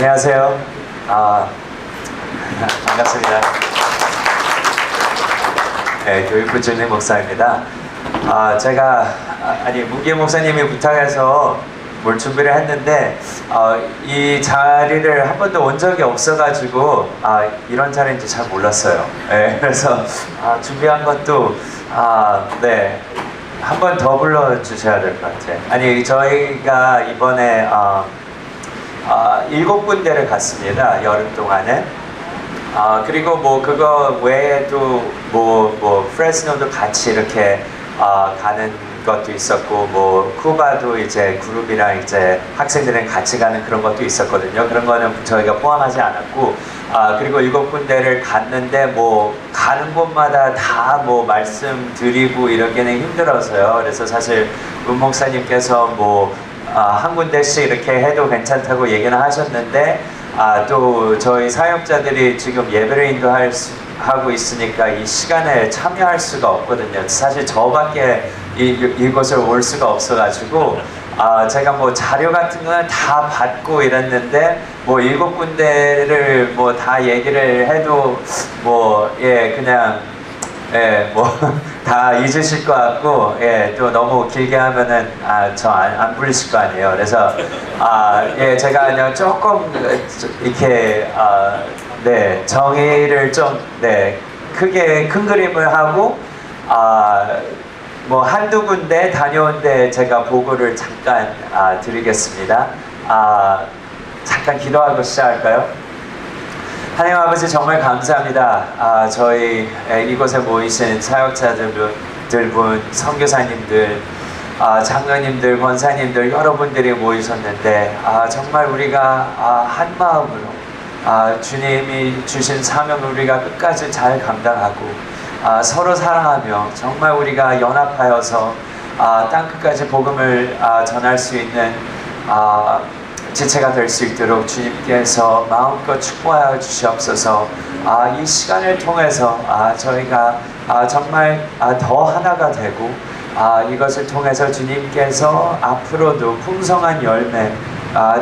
안녕하세요. 아, 반갑습니다. 네, 교육부 진리 목사입니다. 아, 제가 아, 아니 문기 목사님이 부탁해서 뭘 준비를 했는데 어, 이 자리를 한 번도 온 적이 없어가지고 아, 이런 자리인지 잘 몰랐어요. 네, 그래서 아, 준비한 것도 아, 네. 한 번 더 불러주셔야 될 것 같아요. 아니 저희가 이번에 어, 아, 일곱 군데를 갔습니다. 여름 동안에. 아, 그리고 뭐 그거 외에도 뭐, 뭐, 프레스노도 같이 이렇게 아, 가는 것도 있었고, 뭐, 쿠바도 이제 그룹이랑 이제 학생들이랑 같이 가는 그런 것도 있었거든요. 그런 거는 저희가 포함하지 않았고, 아, 그리고 일곱 군데를 갔는데 뭐, 가는 곳마다 다 뭐 말씀드리고 이러기는 힘들어서요. 그래서 사실 문 목사님께서 뭐, 아, 한 군데씩 이렇게 해도 괜찮다고 얘기는 하셨는데 아, 또 저희 사역자들이 지금 예배를 인도할 수, 하고 있으니까 이 시간에 참여할 수가 없거든요. 사실 저밖에 이, 이곳을 올 수가 없어가지고 아, 제가 뭐 자료 같은 거는 다 받고 이랬는데 뭐 일곱 군데를 뭐 다 얘기를 해도 뭐 예 그냥 예, 뭐, 다 잊으실 것 같고, 예, 또 너무 길게 하면은, 아, 저 안, 안 부르실 거 아니에요. 그래서, 아, 예, 제가 그냥 조금, 이렇게, 아, 네, 정의를 좀, 네, 크게, 큰 그림을 하고, 아, 뭐, 한두 군데 다녀온 데 제가 보고를 잠깐, 아, 드리겠습니다. 아, 잠깐 기도하고 시작할까요? 하나님 아버지 정말 감사합니다. 아, 저희 에, 이곳에 모이신 사역자들 분, 선교사님들, 아, 장로님들, 권사님들 여러분들이 모이셨는데 아, 정말 우리가 아, 한 마음으로 아, 주님이 주신 사명을 우리가 끝까지 잘 감당하고 아, 서로 사랑하며 정말 우리가 연합하여서 아, 땅 끝까지 복음을 아, 전할 수 있는 아, 지체가 될 수 있도록 주님께서 마음껏 축복하여 주시옵소서. 아, 이 시간을 통해서 아, 저희가 아, 정말 아, 더 하나가 되고 아, 이것을 통해서 주님께서 앞으로도 풍성한 열매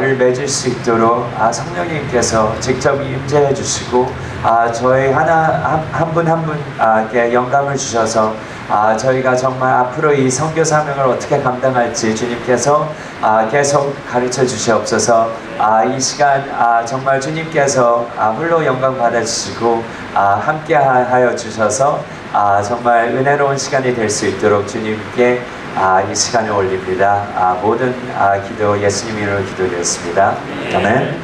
를 맺을 수 있도록 아, 성령님께서 직접 임재해 주시고 아, 저희 하나 한 분 한 분에게 영감을 주셔서 아, 저희가 정말 앞으로 이 선교 사명을 어떻게 감당할지 주님께서 아, 계속 가르쳐 주시옵소서. 아, 이 시간 아, 정말 주님께서 아, 홀로 영광 받아 주시고 아, 함께 하- 하여 주셔서 아, 정말 은혜로운 시간이 될 수 있도록 주님께 아, 이 시간을 올립니다. 아, 모든 아, 기도 예수님 이름으로 기도드렸습니다. 아멘.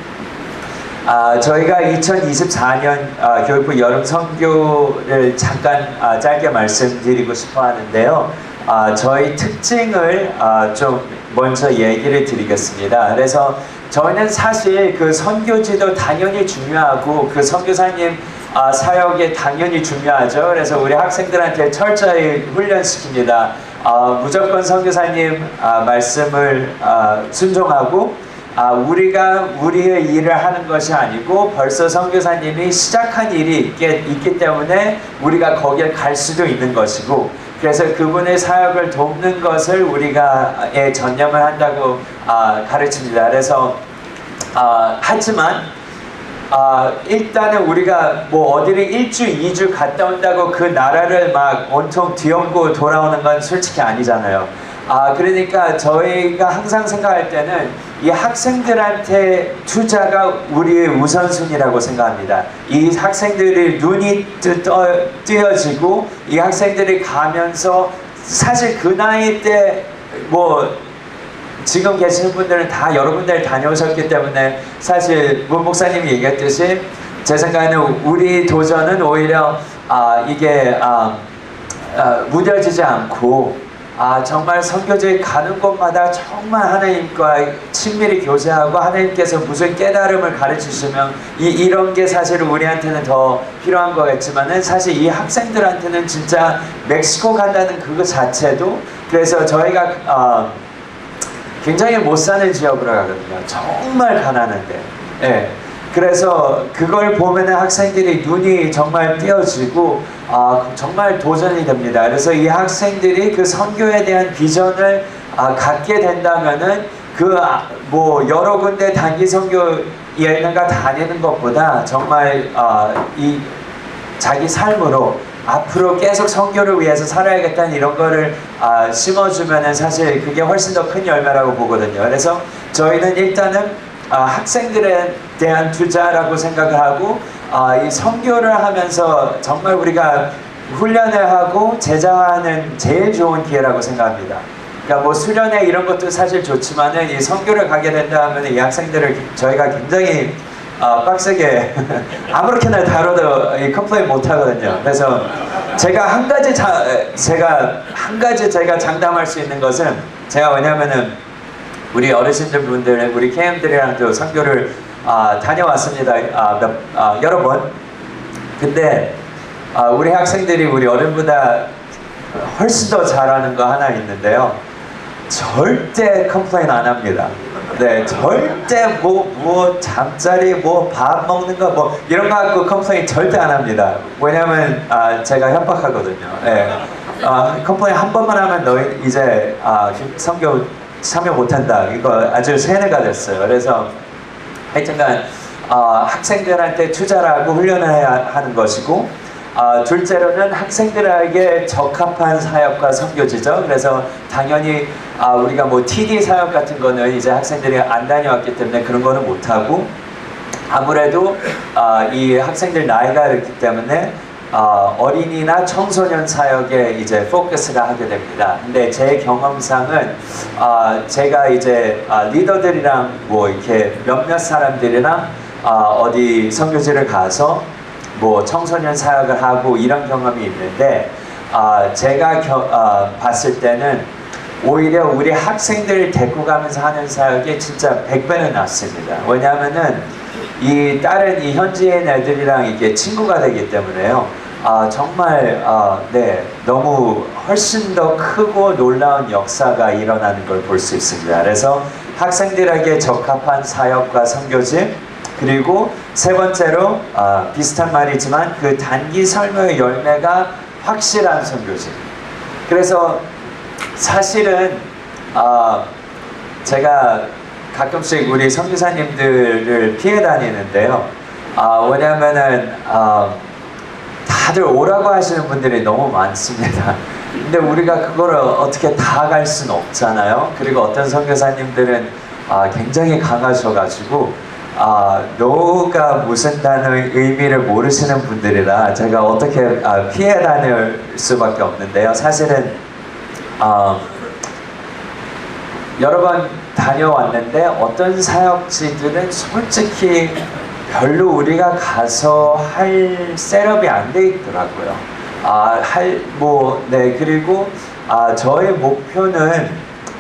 아, 저희가 2024년 아, 교육부 여름 선교를 잠깐 아, 짧게 말씀드리고 싶어 하는데요. 아, 저희 특징을 아, 좀 먼저 얘기를 드리겠습니다. 그래서 저희는 사실 그 선교지도 당연히 중요하고 그 선교사님 아, 사역이 당연히 중요하죠. 그래서 우리 학생들한테 철저히 훈련시킵니다. 아, 무조건 선교사님 아, 말씀을 아, 순종하고 아, 우리가 우리의 일을 하는 것이 아니고 벌써 선교사님이 시작한 일이 있게, 있기 때문에 우리가 거기에 갈 수도 있는 것이고 그래서 그분의 사역을 돕는 것을 우리가 예, 전념을 한다고 아, 가르칩니다. 그래서 아, 하지만 아, 일단은 우리가 뭐 어디를 일주, 이주 갔다 온다고 그 나라를 막 온통 뒤엎고 돌아오는 건 솔직히 아니잖아요. 아, 그러니까 저희가 항상 생각할 때는 이 학생들한테 투자가 우리의 우선순위라고 생각합니다. 이 학생들이 눈이 뜨, 떠, 뜨여지고 이 학생들이 가면서 사실 그 나이 때뭐 지금 계시는 분들은 다 여러분들 다녀오셨기 때문에 사실 문 목사님이 얘기했듯이 제 생각에는 우리 도전은 오히려 아 이게 아, 아, 무뎌지지 않고 아 정말 선교지에 가는 곳마다 정말 하나님과 친밀히 교제하고 하나님께서 무슨 깨달음을 가르치시면 이 이런 게 사실 우리한테는 더 필요한 거겠지만은 사실 이 학생들한테는 진짜 멕시코 간다는 그거 자체도 그래서 저희가 아, 굉장히 못 사는 지역으로 가거든요. 정말 가난한데. 예. 그래서 그걸 보면 학생들이 눈이 정말 띄어지고 아, 정말 도전이 됩니다. 그래서 이 학생들이 그 선교에 대한 비전을 아, 갖게 된다면은 그 뭐 여러 군데 단기 선교 예능가 다니는 것보다 정말 어, 이 자기 삶으로 앞으로 계속 선교를 위해서 살아야겠다는 이런 거를 아, 심어주면은 사실 그게 훨씬 더 큰 열매라고 보거든요. 그래서 저희는 일단은 아, 학생들에 대한 투자라고 생각을 하고 아, 이 선교를 하면서 정말 우리가 훈련을 하고 제자하는 제일 좋은 기회라고 생각합니다. 그러니까 뭐 수련회 이런 것도 사실 좋지만은 이 선교를 가게 된다 하면 이 학생들을 저희가 굉장히 어, 빡세게 아무렇게나 다뤄도 이 컴플레인 못 하거든요. 그래서 제가 한 가지 자, 제가 한 가지 제가 장담할 수 있는 것은 제가 왜냐면은 우리 어르신들 분들 우리 KM들이랑도 선교를 아, 다녀왔습니다. 아, 몇, 아, 여러 번. 근데 아, 우리 학생들이 우리 어른보다 훨씬 더 잘하는 거 하나 있는데요. 절대 컴플레인 안 합니다. 네, 절대 뭐, 뭐, 잠자리, 뭐, 밥 먹는 거, 뭐, 이런 거 갖고 컴플레인 절대 안 합니다. 왜냐면, 아, 제가 협박하거든요. 네. 아, 컴플레인 한 번만 하면 너희 이제, 아, 성교 참여 못한다. 이거 아주 세뇌가 됐어요. 그래서, 하여튼간, 아, 학생들한테 투자를 하고 훈련을 해야 하는 것이고, 아, 둘째로는 학생들에게 적합한 사역과 선교지죠. 그래서 당연히 아, 우리가 뭐 TD 사역 같은 거는 이제 학생들이 안 다녀왔기 때문에 그런 거는 못 하고 아무래도 아, 이 학생들 나이가 있기 때문에 아, 어린이나 청소년 사역에 이제 포커스를 하게 됩니다. 근데 제 경험상은 아, 제가 이제 아, 리더들이랑 뭐 이렇게 몇몇 사람들이랑 아, 어디 선교지를 가서 뭐 청소년 사역을 하고 이런 경험이 있는데 아, 제가 겨, 아, 봤을 때는 오히려 우리 학생들 데리고 가면서 하는 사역이 진짜 100배는 낫습니다. 왜냐하면은 이 다른 이 현지인 애들이랑 이게 친구가 되기 때문에요. 아, 정말 아, 네 너무 훨씬 더 크고 놀라운 역사가 일어나는 걸 볼 수 있습니다. 그래서 학생들에게 적합한 사역과 선교지 그리고 세 번째로 아, 비슷한 말이지만 그 단기 설명의 열매가 확실한 선교지. 그래서 사실은 아, 제가 가끔씩 우리 선교사님들을 피해 다니는데요. 아, 왜냐면은 아, 다들 오라고 하시는 분들이 너무 많습니다. 근데 우리가 그거를 어떻게 다 갈 수는 없잖아요. 그리고 어떤 선교사님들은 아, 굉장히 강하셔가지고 아, 노가 무슨 단어의 의미를 모르시는 분들이라 제가 어떻게 아, 피해 다닐 수밖에 없는데요. 사실은 아, 여러 번 다녀왔는데 어떤 사역지들은 솔직히 별로 우리가 가서 할 셋업이 안 돼 있더라고요. 아, 할, 뭐, 네, 그리고, 아, 저의 목표는,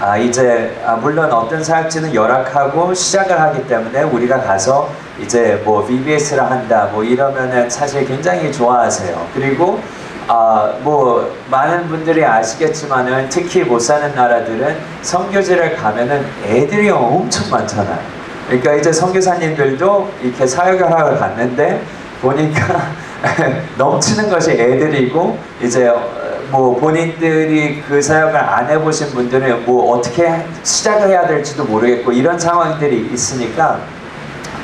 아, 이제, 아, 물론 어떤 사역지는 열악하고 시작을 하기 때문에 우리가 가서 이제 뭐 VBS를 한다, 뭐 이러면은 사실 굉장히 좋아하세요. 그리고, 아, 뭐, 많은 분들이 아시겠지만은 특히 못 사는 나라들은 선교지를 가면은 애들이 엄청 많잖아요. 그러니까 이제 선교사님들도 이렇게 사역을 하러 갔는데 보니까 넘치는 것이 애들이고 이제 어, 뭐 본인들이 그 사역을 안 해보신 분들은 뭐 어떻게 시작을 해야 될지도 모르겠고 이런 상황들이 있으니까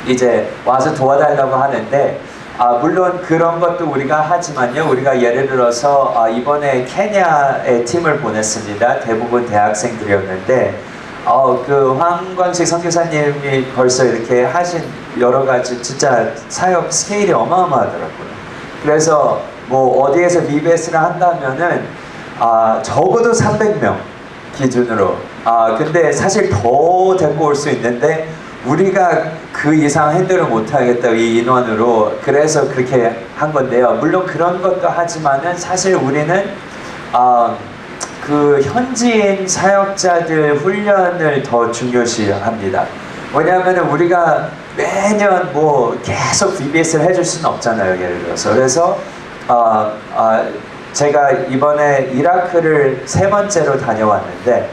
이제 와서 도와달라고 하는데 아, 물론 그런 것도 우리가 하지만요. 우리가 예를 들어서 아, 이번에 케냐에 팀을 보냈습니다. 대부분 대학생들이었는데 어, 그 황광식 선교사님이 벌써 이렇게 하신 여러 가지 진짜 사역 스케일이 어마어마하더라고요. 그래서 뭐 어디에서 VBS를 한다면은 아, 적어도 300명 기준으로. 아, 근데 사실 더 데리고 올 수 있는데 우리가 그 이상 핸들을 못 하겠다 이 인원으로 그래서 그렇게 한 건데요. 물론 그런 것도 하지만은 사실 우리는 아, 그 현지인 사역자들 훈련을 더 중요시합니다. 왜냐하면 우리가 매년 뭐 계속 VBS를 해줄 수는 없잖아요. 예를 들어서 그래서 어, 어, 제가 이번에 이라크를 세 번째로 다녀왔는데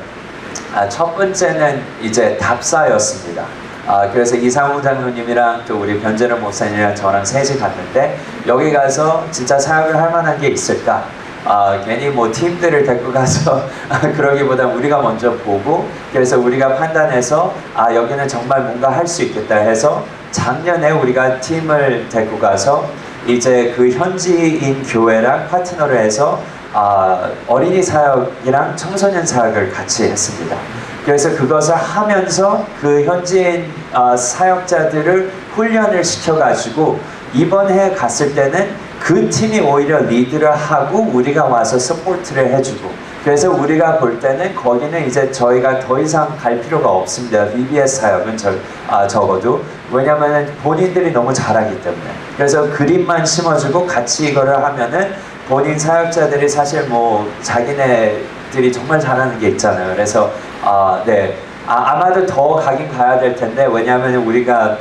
아, 첫 번째는 이제 답사였습니다. 아, 그래서 이상훈 장로님이랑 또 우리 변재는 목사님이랑 저랑 셋이 갔는데 여기 가서 진짜 사역을 할 만한 게 있을까? 아, 괜히 뭐 팀들을 데리고 가서 그러기보다 우리가 먼저 보고 그래서 우리가 판단해서 아 여기는 정말 뭔가 할 수 있겠다 해서 작년에 우리가 팀을 데리고 가서 이제 그 현지인 교회랑 파트너를 해서 아, 어린이 사역이랑 청소년 사역을 같이 했습니다. 그래서 그것을 하면서 그 현지인 아, 사역자들을 훈련을 시켜가지고 이번 해 갔을 때는 그 팀이 오히려 리드를 하고 우리가 와서 서포트를 해주고 그래서 우리가 볼 때는 거기는 이제 저희가 더 이상 갈 필요가 없습니다. VBS 사역은 저, 아, 적어도 왜냐하면 본인들이 너무 잘하기 때문에 그래서 그림만 심어주고 같이 이거를 하면은 본인 사역자들이 사실 뭐 자기네들이 정말 잘하는 게 있잖아요. 그래서 아, 네. 아, 아마도 더 가긴 가야 될 텐데 왜냐하면 우리가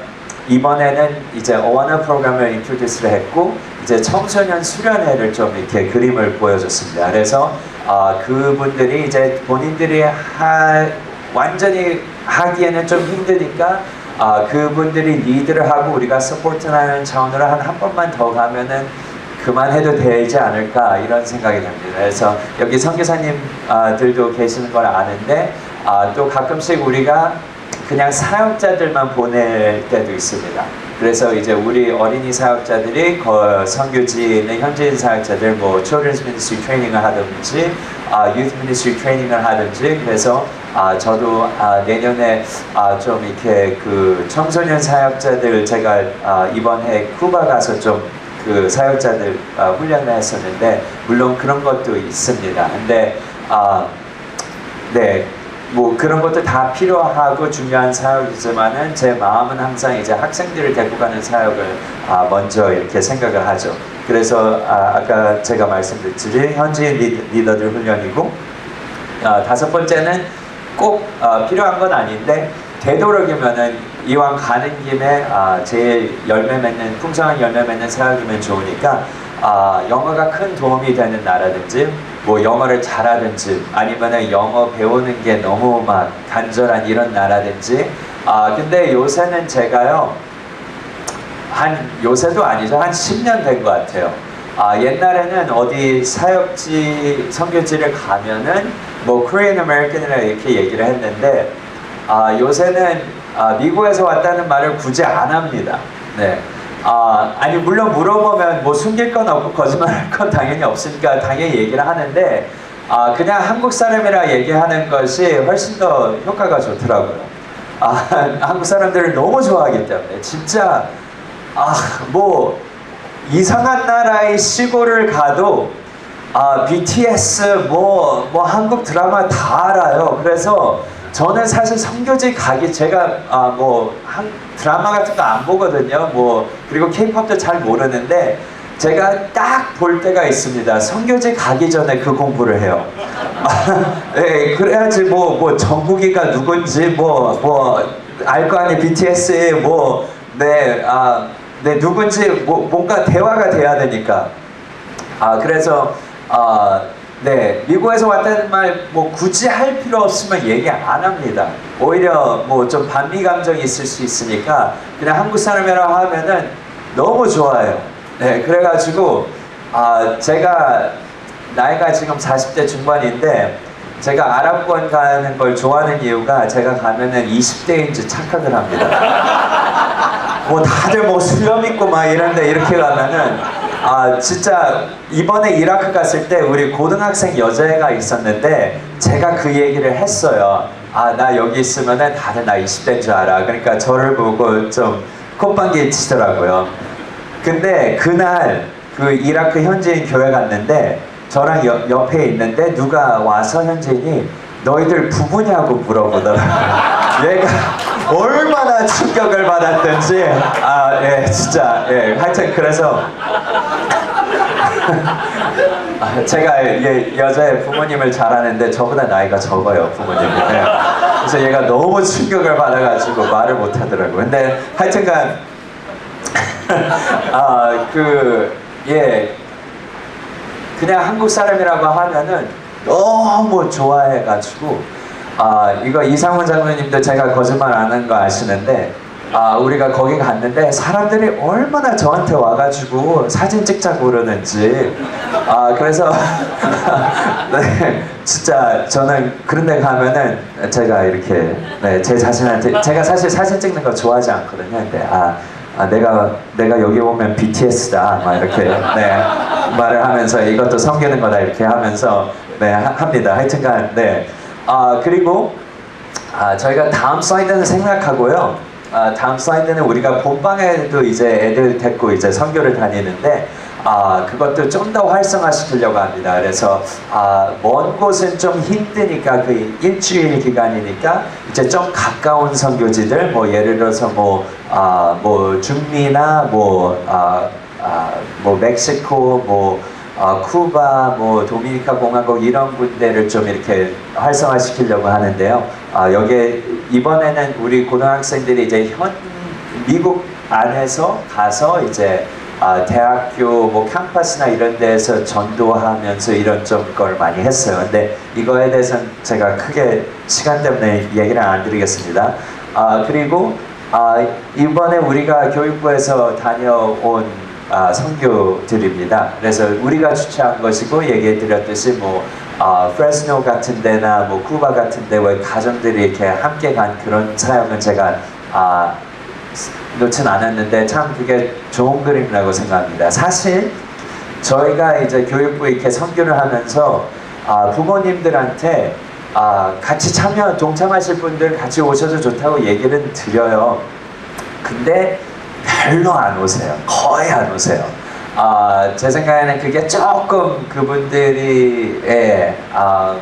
이번에는 이제 어원어 프로그램을 인트로듀스를 했고 이제 청소년 수련회를 좀 이렇게 그림을 보여줬습니다. 그래서 아, 그분들이 이제 본인들이 하, 완전히 하기에는 좀 힘드니까 아, 그분들이 리드를 하고 우리가 서포트하는 차원으로 한 한 번만 더 가면은 그만해도 되지 않을까 이런 생각이 듭니다. 그래서 여기 선교사님들도 계시는 걸 아는데 아, 또 가끔씩 우리가 그냥 사역자들만 보낼 때도 있습니다. 그래서 이제 우리 어린이 사역자들이 그 선교지에 현지인 사역자들 뭐 children's ministry 트레이닝을 하든지 아, youth ministry 트레이닝을 하든지 그래서 아, 저도 아, 내년에 아, 좀 이렇게 그 청소년 사역자들 제가 아, 이번 해 쿠바 가서 좀 그 사역자들 아, 훈련을 했었는데 물론 그런 것도 있습니다. 근데 아, 네, 뭐 그런 것도 다 필요하고 중요한 사역이지만은 제 마음은 항상 이제 학생들을 데리고 가는 사역을 아, 먼저 이렇게 생각을 하죠. 그래서 아, 까 제가 말씀드렸듯이 현지인 리- 리더들 훈련이고 아, 다섯 번째는 꼭 아, 필요한 건 아닌데 되도록이면은 이왕 가는 김에 아, 제일 열매 맺는 풍성한 열매 맺는 사역이면 좋으니까 아, 영어가 큰 도움이 되는 나라든지 뭐 영어를 잘하든지 아니면은 영어 배우는 게 너무 막 간절한 이런 나라든지 아 근데 요새는 제가요 한 요새도 아니죠 한 10년 된 것 같아요. 아 옛날에는 어디 사역지 선교지를 가면은 뭐 Korean American이라 이렇게 얘기를 했는데 아 요새는 아, 미국에서 왔다는 말을 굳이 안 합니다. 네. 아 아니 물론 물어보면 뭐 숨길 건 없고 거짓말할 건 당연히 없으니까 당연히 얘기를 하는데 아 그냥 한국 사람이라 얘기하는 것이 훨씬 더 효과가 좋더라고요. 아 한국 사람들을 너무 좋아하기 때문에 진짜 아 뭐 이상한 나라의 시골을 가도 아 BTS 뭐 뭐 한국 드라마 다 알아요. 그래서 저는 사실 성교지 가기 제가 아뭐 드라마 같은 거 안 보거든요. 뭐 그리고 케이팝도 잘 모르는데 제가 딱 볼 때가 있습니다. 성교지 가기 전에 그 공부를 해요. 네, 그래야지 뭐 뭐 정국이가 누군지 뭐 뭐 알 거 아니 BTS의 뭐네아 네, 누군지 뭐, 뭔가 대화가 돼야 되니까. 아, 그래서, 아, 네, 미국에서 왔다는 말 뭐 굳이 할 필요 없으면 얘기 안 합니다. 오히려 뭐 좀 반미 감정이 있을 수 있으니까 그냥 한국 사람이라고 하면은 너무 좋아요. 네, 그래가지고, 아, 제가 나이가 지금 40대 중반인데 제가 아랍권 가는 걸 좋아하는 이유가 제가 가면은 20대인지 착각을 합니다. 뭐 다들 뭐 수염 있고 막 이런데 이렇게 가면은 아 진짜 이번에 이라크 갔을 때 우리 고등학생 여자애가 있었는데 제가 그 얘기를 했어요. 아 나 여기 있으면은 다들 나 20대인 줄 알아. 그러니까 저를 보고 좀 콧방귀 치더라고요. 근데 그날 그 이라크 현지인 교회 갔는데 저랑 여- 옆에 있는데 누가 와서 현지인이 너희들 부부냐고 물어보더라고요. 얘가 얼마나 충격을 받았던지 아 예 진짜 예 하여튼 그래서 아, 제가 예, 여자의 부모님을 잘 아는데 저보다 나이가 적어요 부모님이. 예. 그래서 얘가 너무 충격을 받아가지고 말을 못 하더라고요. 근데 하여튼간 아그예. 그냥 한국 사람이라고 하면은 너무 좋아해가지고 아 이거 이상훈 장로님도 제가 거짓말 안 한 거 아시는데 아, 우리가 거기 갔는데 사람들이 얼마나 저한테 와가지고 사진 찍자고 그러는지. 아 그래서 네 진짜 저는 그런 데 가면은 제가 이렇게 네, 제 자신한테 제가 사실 사진 찍는 거 좋아하지 않거든요. 근데 아, 아 내가 내가 여기 오면 BTS다. 막 이렇게 네 말을 하면서 이것도 섬기는 거다 이렇게 하면서 네 하- 합니다. 하여튼간 네아 그리고 아, 저희가 다음 슬라이드는 생략하고요. 아, 다음 슬라이드는 우리가 본방에도 이제 애들 데리고 이제 선교를 다니는데 아, 그것도 좀 더 활성화시키려고 합니다. 그래서 아, 먼 곳은 좀 힘드니까 그 일주일 기간이니까 이제 좀 가까운 선교지들 뭐 예를 들어서 뭐, 아, 뭐 중미나 뭐, 아, 아, 뭐 멕시코 뭐 어, 쿠바, 뭐 도미니카 공화국 이런 군대를 좀 이렇게 활성화시키려고 하는데요. 아, 여기에 이번에는 우리 고등학생들이 이제 현 미국 안에서 가서 이제 아, 대학교 뭐 캠퍼스나 이런 데에서 전도하면서 이런 좀 걸 많이 했어요. 근데 이거에 대해서는 제가 크게 시간 때문에 얘기를 안 드리겠습니다. 아, 그리고 아, 이번에 우리가 교육부에서 다녀온 아, 선교들입니다. 그래서 우리가 주최한 것이고 얘기해 드렸듯이 뭐 아, 프레스노 같은 데나 뭐 쿠바 같은 데 왜 가정들이 이렇게 함께 간 그런 사역은 제가 아, 놓진 않았는데 참 그게 좋은 그림이라고 생각합니다. 사실 저희가 이제 교육부 이렇게 선교를 하면서 아, 부모님들한테 아, 같이 참여 동참하실 분들 같이 오셔도 좋다고 얘기를 드려요. 근데 별로 안 오세요. 거의 안 오세요. 아, 제 생각에는 그게 조금 그분들이 예, 아,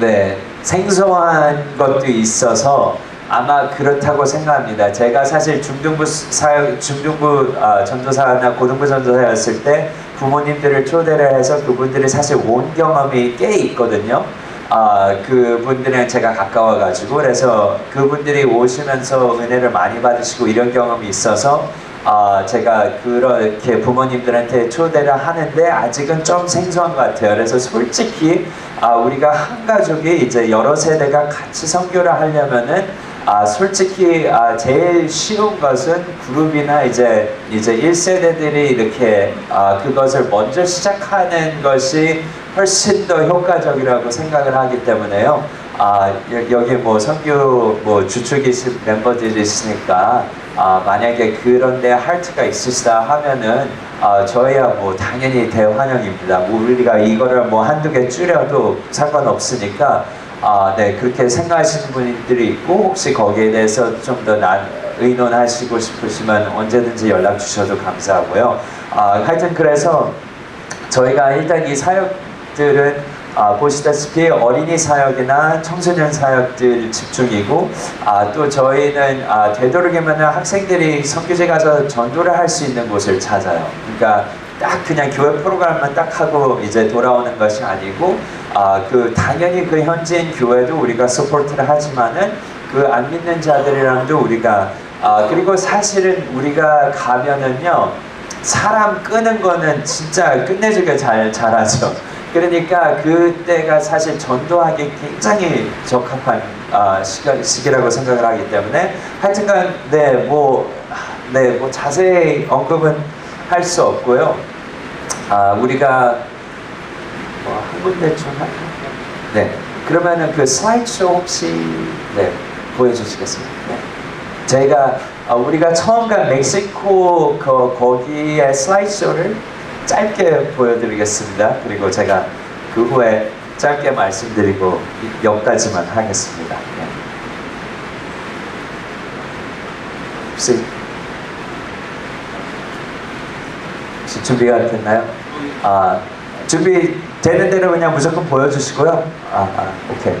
네, 생소한 것도 있어서 아마 그렇다고 생각합니다. 제가 사실 중등부 사역, 중등부 아, 전도사나 고등부 전도사였을 때 부모님들을 초대를 해서 그분들이 사실 온 경험이 꽤 있거든요. 아, 그분들이랑 제가 가까워가지고 그래서 그분들이 오시면서 은혜를 많이 받으시고 이런 경험이 있어서 아, 제가 그렇게 부모님들한테 초대를 하는데 아직은 좀 생소한 것 같아요. 그래서 솔직히 아, 우리가 한 가족이 이제 여러 세대가 같이 선교를 하려면은 아, 솔직히 아, 제일 쉬운 것은 그룹이나 이제 이제 1세대들이 이렇게 아, 그것을 먼저 시작하는 것이 훨씬 더 효과적이라고 생각을 하기 때문에요. 아, 여- 여기 뭐 선교 뭐 주축이신 멤버들이 있으니까 아, 만약에 그런 데 할트가 있으시다 하면은 아, 저희야 뭐 당연히 대환영입니다. 뭐 우리가 이거를 뭐 한두 개 줄여도 상관없으니까 아, 네 그렇게 생각하시는 분들이 있고 혹시 거기에 대해서 좀 더 의논하시고 싶으시면 언제든지 연락 주셔도 감사하고요. 아, 하여튼 그래서 저희가 일단 이 사역들은 아, 보시다시피 어린이 사역이나 청소년 사역들 집중이고 아, 또 저희는 아, 되도록이면 학생들이 선교제 가서 전도를 할 수 있는 곳을 찾아요. 그러니까 딱 그냥 교회 프로그램만 딱 하고 이제 돌아오는 것이 아니고 아, 그 당연히 그 현지인 교회도 우리가 서포트를 하지만은 그 안 믿는 자들이랑도 우리가 아, 그리고 사실은 우리가 가면은요 사람 끄는 거는 진짜 끝내주게 잘 잘하죠. 그러니까 그때가 사실 전도하기 굉장히 적합한 아, 시기라고 생각을 하기 때문에 하여튼간 네 뭐 네, 뭐 자세히 언급은 할 수 없고요. 아, 우리가 뭐한 군데 좀 할까요? 네. 그러면은 그 슬라이드쇼 혹시 네 보여주시겠습니까? 네. 제가 어, 우리가 처음 간 멕시코 그 거기에 슬라이드쇼를 짧게 보여드리겠습니다. 그리고 제가 그 후에 짧게 말씀드리고 여기까지만 하겠습니다. 네. 혹시 준비가 됐나요? 아 준비 되는 대로 그냥 무조건 보여주시고요. 아, 아 오케이.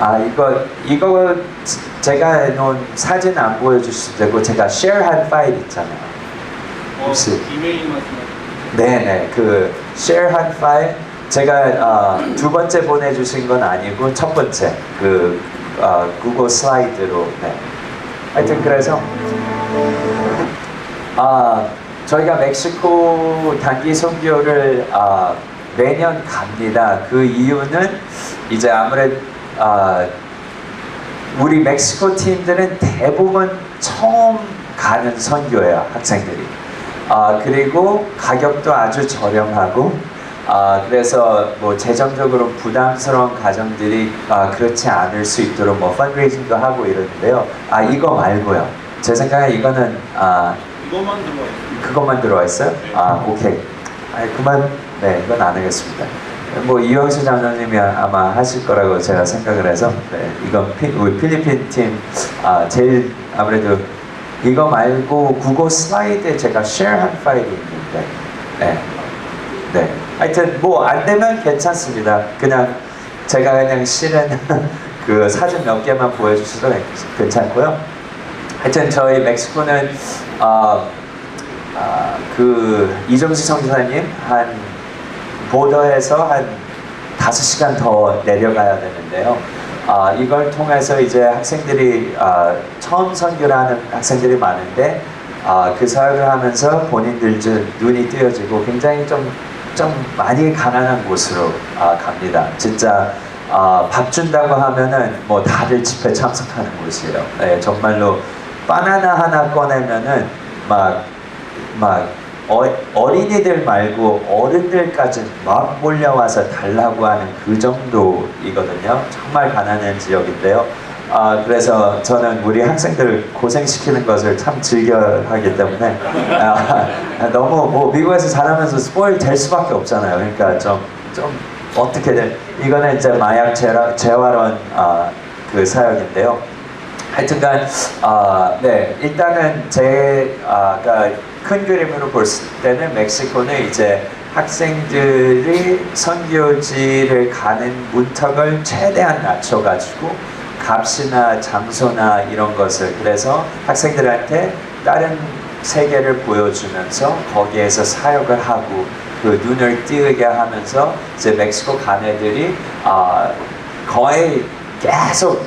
아 이거 이거 제가 놓은 사진 안 보여주셔도 되고 제가 share한 파일 있잖아요. 혹시? 어, 이메일 말씀하시는 네네. 그 share한 파일 제가 어, 두 번째 보내주신 건 아니고 첫 번째. 그 어, 구글 슬라이드로. 네. 하여튼 그래서. 아 저희가 멕시코 단기 선교를 아, 매년 갑니다. 그 이유는 이제 아무래도 아, 우리 멕시코 팀들은 대부분 처음 가는 선교예요 학생들이. 아 그리고 가격도 아주 저렴하고 아 그래서 뭐 재정적으로 부담스러운 가정들이 아 그렇지 않을 수 있도록 뭐 펀드레이징도 하고 이러는데요. 아 이거 말고요. 제 생각에 이거는 아 이것만 들어와 있어요. 그것만 들어와 있어요? 아 오케이. 아 그만 네 이건 안 하겠습니다. 뭐 이영수 장로님이 아마 하실 거라고 제가 생각을 해서 네 이건 피, 우리 필리핀 팀 아 제일 아무래도 이거 말고 국어 슬라이드에 제가 쉐어한 파일이 있는데 네. 네. 하여튼 뭐 안 되면 괜찮습니다. 그냥 제가 그냥 실은 그 사진 몇 개만 보여주셔도 괜찮고요. 하여튼 저희 멕시코는 어, 아, 그 이정수 성사님 한 보더에서 한 다섯 시간 더 내려가야 되는데요. 아, 이걸 통해서 이제 학생들이 아, 처음 선교를 하는 학생들이 많은데 아, 그 사역을 하면서 본인들 좀 눈이 뜨여지고 굉장히 좀, 좀 많이 가난한 곳으로 아, 갑니다. 진짜 아, 밥 준다고 하면은 뭐 다들 집회 참석하는 곳이에요. 네, 정말로 바나나 하나 꺼내면은 막, 막 어, 어린이들 말고 어른들까지 막 몰려와서 달라고 하는 그 정도이거든요. 정말 가난한 지역인데요. 아, 그래서 저는 우리 학생들 고생시키는 것을 참 즐겨 하기 때문에 아, 너무 뭐 미국에서 자라면서 스포일 될 수밖에 없잖아요. 그러니까 좀, 좀 어떻게든 이거는 이제 마약 재활원 아, 그 사역인데요. 하여튼간 아, 네 일단은 제가 큰 그림으로 볼 때는 멕시코는 이제 학생들이 선교지를 가는 문턱을 최대한 낮춰가지고 값이나 장소나 이런 것을 그래서 학생들한테 다른 세계를 보여주면서 거기에서 사역을 하고 그 눈을 띄게 하면서 이제 멕시코 간 애들이 아, 거의 계속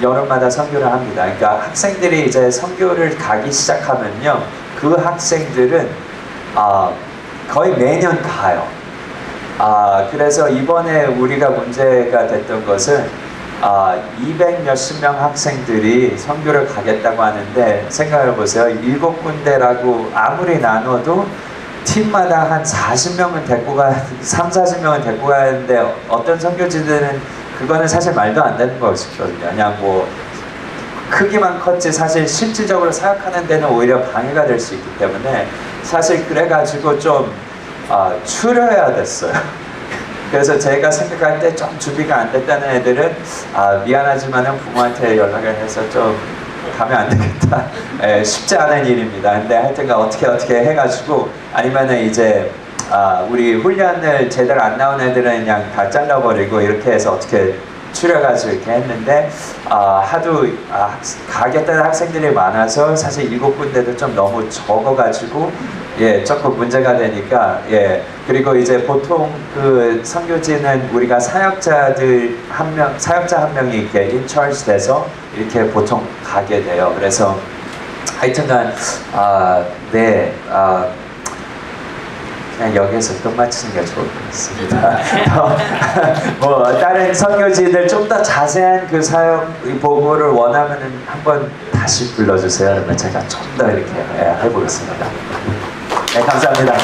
여름마다 선교를 합니다. 그러니까 학생들이 이제 선교를 가기 시작하면요, 그 학생들은 아, 거의 매년 가요. 아, 그래서 이번에 우리가 문제가 됐던 것은 아, 200 몇십 명 학생들이 선교를 가겠다고 하는데 생각해 보세요. 일곱 군데라고 아무리 나눠도 팀마다 한 40명은 데리고 가, 3, 40명은 데리고 가는데 어떤 선교지들은 그거는 사실 말도 안 되는 것이거든요. 그냥 뭐 크기만 컸지 사실 실질적으로 사역하는 데는 오히려 방해가 될 수 있기 때문에 사실 그래가지고 좀 아, 줄여야 됐어요. 그래서 제가 생각할 때 좀 준비가 안 됐다는 애들은 아, 미안하지만은 부모한테 연락을 해서 좀 가면 안 되겠다. 예, 쉽지 않은 일입니다. 근데 하여튼간 어떻게 어떻게 해가지고 아니면은 이제 아, 우리 훈련을 제대로 안 나온 애들은 그냥 다 잘라버리고 이렇게 해서 어떻게 추려가지고 이렇게 했는데 아, 하도 아, 학- 가겠다는 학생들이 많아서 사실 일곱 군데도 좀 너무 적어가지고 예 조금 문제가 되니까 예. 그리고 이제 보통 그 선교지는 우리가 사역자들 한 명 사역자 한 명이 이렇게 인처지 돼서 이렇게 보통 가게 돼요. 그래서 하여튼간 아네 아, 그냥 여기에서 끝마치는 게 좋을 것 같습니다. 뭐 다른 선교지들 좀 더 자세한 그 사역 보고를 원하면은 한번 다시 불러주세요. 그러면 제가 좀 더 이렇게 예, 해보겠습니다. 네 감사합니다.